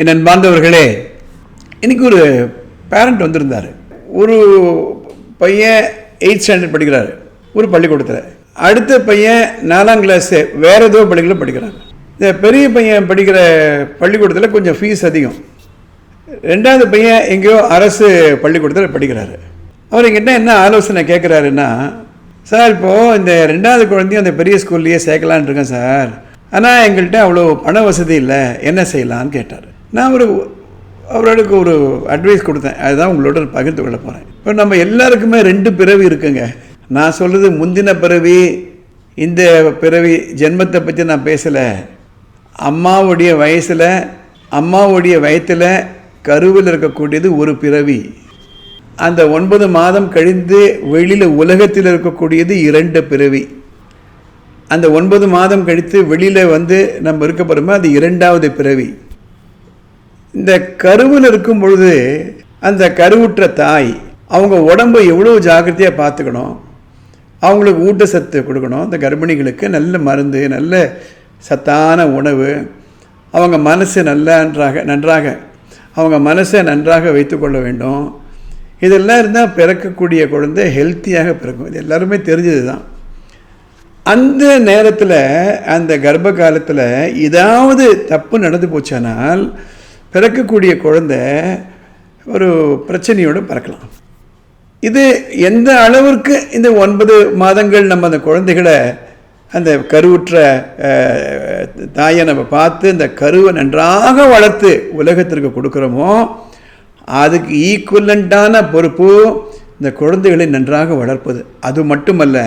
என் அன்பார்ந்தவர்களே இன்றைக்கி ஒரு பேரண்ட் வந்திருந்தார். ஒரு பையன் எயிட் ஸ்டாண்டர்ட் படிக்கிறாரு ஒரு பள்ளிக்கூடத்தில். அடுத்த பையன் நாலாம் கிளாஸு வேறு ஏதோ பள்ளிக்கூடம் படிக்கிறாங்க. இந்த பெரிய பையன் படிக்கிற பள்ளிக்கூடத்தில் கொஞ்சம் ஃபீஸ் அதிகம். ரெண்டாவது பையன் எங்கேயோ அரசு பள்ளிக்கூடத்தில் படிக்கிறாரு. அவர் எங்கிட்ட என்ன ஆலோசனை கேட்குறாருன்னா சார் இப்போது இந்த ரெண்டாவது குழந்தையும் அந்த பெரிய ஸ்கூல்லையே சேர்க்கலான் இருக்கேன் சார். ஆனால் எங்கள்கிட்ட அவ்வளோ பண வசதி இல்லை. என்ன செய்யலான்னு கேட்டார். நான் ஒரு அவர்களுக்கு ஒரு அட்வைஸ் கொடுத்தேன். அதுதான் உங்களோட பகிர்ந்து கொள்ள போகிறேன் இப்போ நம்ம எல்லாருக்குமே ரெண்டு பிறவி இருக்குங்க. நான் சொல்கிறது முந்தின பிறவி இந்த பிறவி ஜென்மத்தை பற்றி நான் பேசலை. அம்மாவுடைய வயசில் அம்மாவுடைய வயத்தில் கருவில் இருக்கக்கூடியது ஒரு பிறவி. அந்த ஒன்பது மாதம் கழிந்து வெளியில் உலகத்தில் இருக்கக்கூடியது இரண்டு பிறவி. அந்த ஒன்பது மாதம் கழித்து வெளியில் வந்து நம்ம இருக்க போகிறோமோ அது இரண்டாவது பிறவி. இந்த கருவில் இருக்கும் பொழுது அந்த கருவுற்ற தாய் அவங்க உடம்பை எவ்வளோ ஜாக்கிரதையாக பார்த்துக்கணும் அவங்களுக்கு ஊட்டச்சத்து கொடுக்கணும் இந்த கர்ப்பிணிகளுக்கு நல்ல மருந்து நல்ல சத்தான உணவு அவங்க மனசு நன்றாக நன்றாக அவங்க மனசை நன்றாக வைத்துக்கொள்ள வேண்டும். இதெல்லாம் இருந்தால் பிறக்கக்கூடிய குழந்தை ஹெல்த்தியாக பிறக்கும். இது எல்லாருமே தெரிஞ்சது தான் அந்த நேரத்தில் அந்த கர்ப்ப காலத்தில் ஏதாவது தப்பு நடந்து போச்சானால் பிறக்கக்கூடிய குழந்தை ஒரு பிரச்சனையோடு பிறக்கலாம். இது எந்த அளவிற்கு இந்த ஒன்பது மாதங்கள் நம்ம அந்த குழந்தைகளை அந்த கருவுற்ற தாயை நம்ம பார்த்து இந்த கருவை நன்றாக வளர்த்து உலகத்திற்கு கொடுக்குறோமோ அதுக்கு ஈக்குவலண்ட்டான பொறுப்பு இந்த குழந்தைகளை நன்றாக வளர்ப்பது. அது மட்டுமல்ல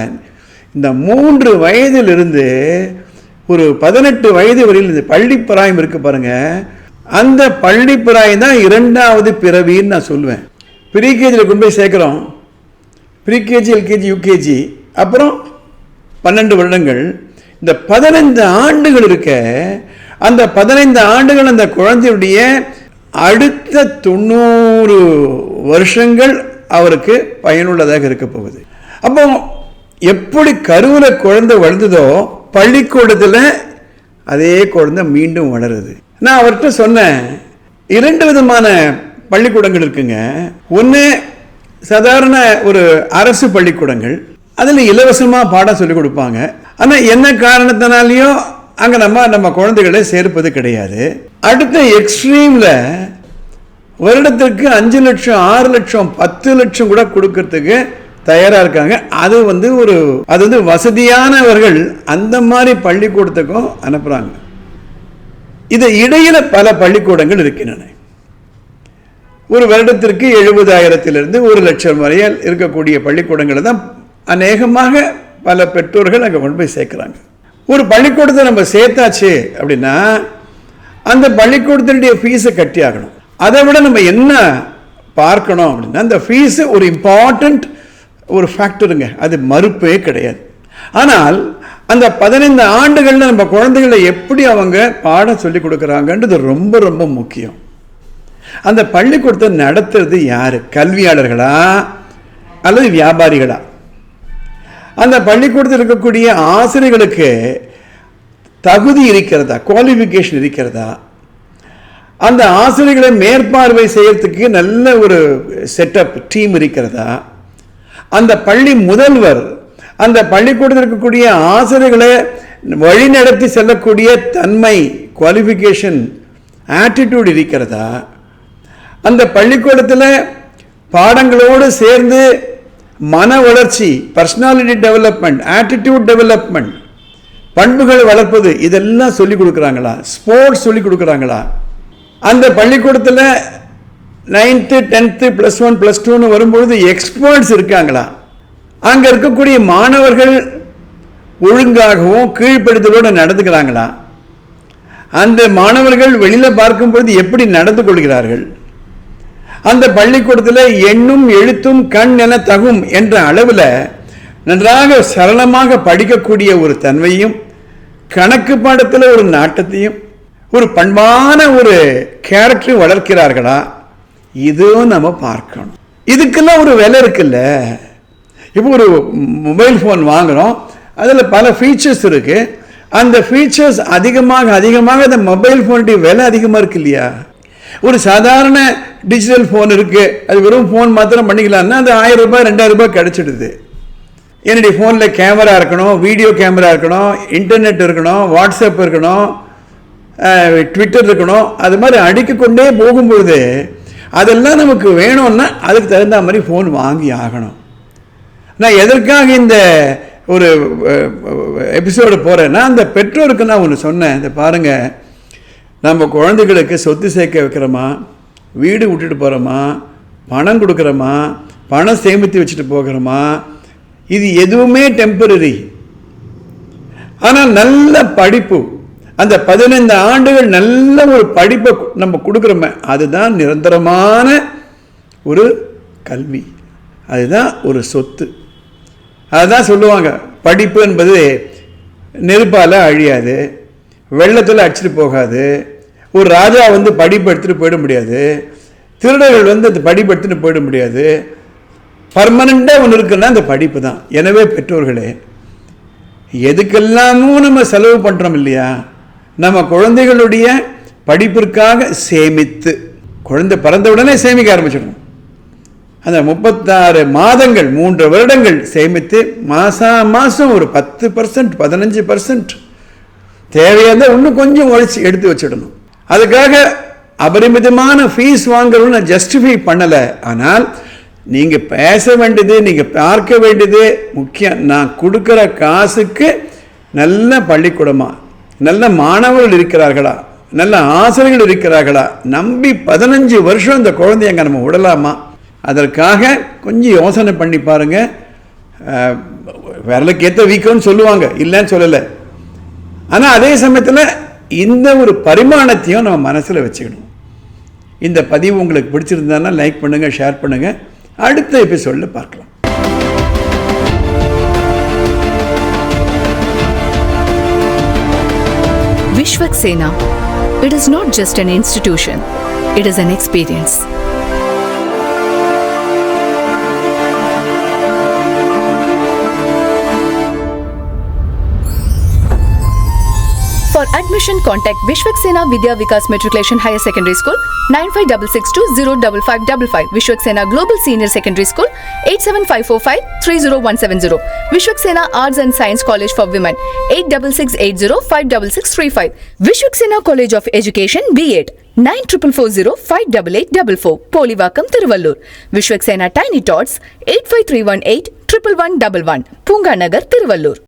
இந்த மூன்று வயதிலிருந்து ஒரு பதினெட்டு வயது வரையில் இந்த பள்ளி பராயம் இருக்குது பாருங்கள் அந்த பள்ளிப்பிராயம் தான் இரண்டாவது பிறவின்னு நான் சொல்லுவேன் ப்ரீகேஜியில் கொண்டு போய் சேர்க்குறோம். ப்ரீகேஜி எல்கேஜி யூகேஜி அப்புறம் பன்னெண்டு வருடங்கள். இந்த பதினைந்து ஆண்டுகள் இருக்க அந்த பதினைந்து ஆண்டுகள் அந்த குழந்தையுடைய அடுத்த தொண்ணூறு வருஷங்கள் அவருக்கு பயனுள்ளதாக இருக்க போகுது. அப்போ எப்படி கருவில் குழந்தை வளர்ந்ததோ பள்ளிக்கூடத்தில் அதே குழந்தை மீண்டும் வளருது. நான் அவர்கிட்ட சொன்னேன் இரண்டு விதமான பள்ளிக்கூடங்கள் இருக்குங்க. ஒன்று சாதாரண ஒரு அரசு பள்ளிக்கூடங்கள் அதில் இலவசமாக பாடம் சொல்லிக் கொடுப்பாங்க. ஆனால் என்ன காரணத்தினாலையும் அங்கே நம்ம நம்ம குழந்தைகளை சேர்ப்பது கிடையாது. அடுத்த எக்ஸ்ட்ரீமில் வருடத்திற்கு அஞ்சு லட்சம் ஆறு லட்சம் பத்து லட்சம் கூட கொடுக்கறதுக்கு தயாராக இருக்காங்க. அது வந்து ஒரு அது வந்து வசதியானவர்கள் அந்த மாதிரி பள்ளிக்கூடத்துக்கும் அனுப்புகிறாங்க இது இடையில பல பள்ளிக்கூடங்கள் இருக்கின்றன. ஒரு வருடத்திற்கு எழுபதாயிரத்திலிருந்து ஒரு லட்சம் வரையில் இருக்கக்கூடிய பள்ளிக்கூடங்களை தான் அநேகமாக பல பெற்றோர்கள் அங்கே கொண்டு போய் சேர்க்குறாங்க. ஒரு பள்ளிக்கூடத்தை நம்ம சேர்த்தாச்சு அப்படின்னா அந்த பள்ளிக்கூடத்தினுடைய ஃபீஸை கட்டி ஆகணும். அதை விட நம்ம என்ன பார்க்கணும் அப்படின்னா அந்த ஃபீஸு ஒரு இம்பார்ட்டண்ட் ஒரு ஃபேக்டருங்க அது மறுப்பே கிடையாது. ஆனால் அந்த பதினைந்து ஆண்டுகளில் நம்ம குழந்தைகளை எப்படி அவங்க பாடம் சொல்லி கொடுக்குறாங்கன்றது ரொம்ப ரொம்ப முக்கியம். அந்த பள்ளிக்கூடத்தை நடத்துறது யார்? கல்வியாளர்களா? அல்லது வியாபாரிகளா? அந்த பள்ளிக்கூடத்தில் இருக்கக்கூடிய ஆசிரியர்களுக்கு தகுதி இருக்கிறதா? குவாலிஃபிகேஷன் இருக்கிறதா? அந்த ஆசிரியர்களை மேற்பார்வை செய்யறதுக்கு நல்ல ஒரு செட்டப் டீம் இருக்கிறதா? அந்த பள்ளி முதல்வர் அந்த பள்ளிக்கூடத்தில் இருக்கக்கூடிய ஆசிரியர்களை வழிநடத்தி செல்லக்கூடிய தன்மை குவாலிஃபிகேஷன் ஆட்டிடியூட் இருக்கிறதா? அந்த பள்ளிக்கூடத்தில் பாடங்களோடு சேர்ந்து மன வளர்ச்சி பர்சனாலிட்டி டெவலப்மெண்ட் ஆட்டிடியூட் டெவலப்மெண்ட் பண்புகளை வளர்ப்பது இதெல்லாம் சொல்லிக் கொடுக்குறாங்களா? ஸ்போர்ட்ஸ் சொல்லிக் கொடுக்குறாங்களா? அந்த பள்ளிக்கூடத்தில் ninth tenth plus one plus டூன்னு வரும்பொழுது எக்ஸ்பர்ட்ஸ் இருக்காங்களா? அங்கே இருக்கக்கூடிய மாணவர்கள் ஒழுங்காகவும் கீழ்ப்படுத்தலோடு நடந்துக்கிறாங்களா? அந்த மாணவர்கள் வெளியில் பார்க்கும் பொழுது எப்படி நடந்து கொள்கிறார்கள்? அந்த பள்ளிக்கூடத்தில் எண்ணும் எழுத்தும் கண் என தகும் என்ற அளவில் நன்றாக சரளமாக படிக்கக்கூடிய ஒரு தன்மையும் கணக்கு பாடத்தில் ஒரு நாட்டத்தையும் ஒரு பண்பான ஒரு கேரக்டர் வளர்க்கிறார்களா? இதுவும் நம்ம பார்க்கணும். இதுக்கெல்லாம் ஒரு விலை இருக்குல்ல? இப்போ ஒரு மொபைல் ஃபோன் வாங்குகிறோம் அதில் பல ஃபீச்சர்ஸ் இருக்குது அந்த ஃபீச்சர்ஸ் அதிகமாக அதிகமாக அந்த மொபைல் ஃபோனுடைய விலை அதிகமாக இருக்கு இல்லையா? ஒரு சாதாரண டிஜிட்டல் ஃபோன் இருக்குது அது வெறும் ஃபோன் மாத்திரம் பண்ணிக்கலாம்னா அது ஆயிரம் ரூபாய் ரெண்டாயிரம் ரூபாய் கிடச்சிடுது. என்னுடைய ஃபோனில் கேமரா இருக்கணும் வீடியோ கேமரா இருக்கணும் இன்டர்நெட் இருக்கணும் வாட்ஸ்அப் இருக்கணும் ட்விட்டர் இருக்கணும். அது மாதிரி அடுக்கிக்கொண்டே போகும்பொழுது அதெல்லாம் நமக்கு வேணும்னா அதுக்கு தகுந்த மாதிரி ஃபோன் வாங்கி ஆகணும். நான் எதற்காக இந்த ஒரு எபிசோடு போகிறேன்னா அந்த பெற்றோருக்கு நான் ஒன்று சொன்னேன். இந்த பாருங்கள் நம்ம குழந்தைகளுக்கு சொத்து சேர்க்க வைக்கிறோமா? வீடு விட்டுட்டு போகிறோமா பணம் கொடுக்குறோமா? பணம் சேமித்து வச்சுட்டு போகிறோமா? இது எதுவுமே டெம்பரரி ஆனால் நல்ல படிப்பு. அந்த பதினைந்து ஆண்டுகள் நல்ல ஒரு படிப்பை நம்ம கொடுக்குறோமே அதுதான் நிரந்தரமான ஒரு கல்வி. அதுதான் ஒரு சொத்து. அதுதான் சொல்லுவாங்க. படிப்பு என்பது நெருப்பால் அழியாது. வெள்ளத்தில் அடிச்சிட்டு போகாது. ஒரு ராஜா வந்து படிப்பு எடுத்துகிட்டு போயிட முடியாது. திருடர்கள் வந்து அந்த படிப்பு எடுத்துகிட்டு போயிட முடியாது. பர்மனெண்ட்டாக ஒன்று இருக்குன்னா அந்த படிப்பு தான். எனவே பெற்றோர்களே எதுக்கெல்லாமும் நம்ம செலவு பண்ணுறோம் இல்லையா? நம்ம குழந்தைகளுடைய படிப்பிற்காக சேமித்து குழந்தை பிறந்த உடனே சேமிக்க ஆரம்பிச்சிடணும். அந்த முப்பத்தாறு மாதங்கள் மூன்று வருடங்கள் சேமித்து மாதம் மாதம் ஒரு பத்து பர்சன்ட் பதினஞ்சு பர்சன்ட் தேவையாக இன்னும் கொஞ்சம் உழைச்சி எடுத்து வச்சிடணும். அதுக்காக அபரிமிதமான ஃபீஸ் வாங்கணும்னு நான் ஜஸ்டிஃபை பண்ணலை. ஆனால் நீங்கள் பேச வேண்டியது நீங்கள் பார்க்க வேண்டியது முக்கியம். நான் கொடுக்குற காசுக்கு நல்ல பள்ளிக்கூடமா நல்ல மாணவர்கள் இருக்கிறார்களா நல்ல ஆசிரியர்கள் இருக்கிறார்களா நம்பி பதினஞ்சு வருஷம் இந்த குழந்தையங்க நம்ம விடலாமா? அதற்காக கொஞ்சம் யோசனை பண்ணி பாருங்கள் விரலுக்கு ஏற்ற வீக்கம்னு சொல்லுவாங்க. இல்லைன்னு சொல்லலை. ஆனால் அதே சமயத்தில் இந்த ஒரு பரிமாணத்தையும் நம்ம மனசில் வச்சுக்கணும். இந்த பதிவு உங்களுக்கு பிடிச்சிருந்தான்னா லைக் பண்ணுங்கள் ஷேர் பண்ணுங்கள் அடுத்த எபிசோடில் பார்க்கலாம். Vishwak Sena. It is not just an institution, it is an experience. For admission, contact Vishwak Sena Vidya Vikas Matriculation Higher Secondary School 9566205555 Vishwak Sena Global Senior Secondary School 87545-30170 Vishwak Sena Arts and Science College for Women 86805665 Vishwak Sena College of Education B8 nine triple four zero five double eight double four Polivakkam Tiruvallur Vishwaksena tiny tots eight five three one eight triple one double one Poonganagar Tiruvallur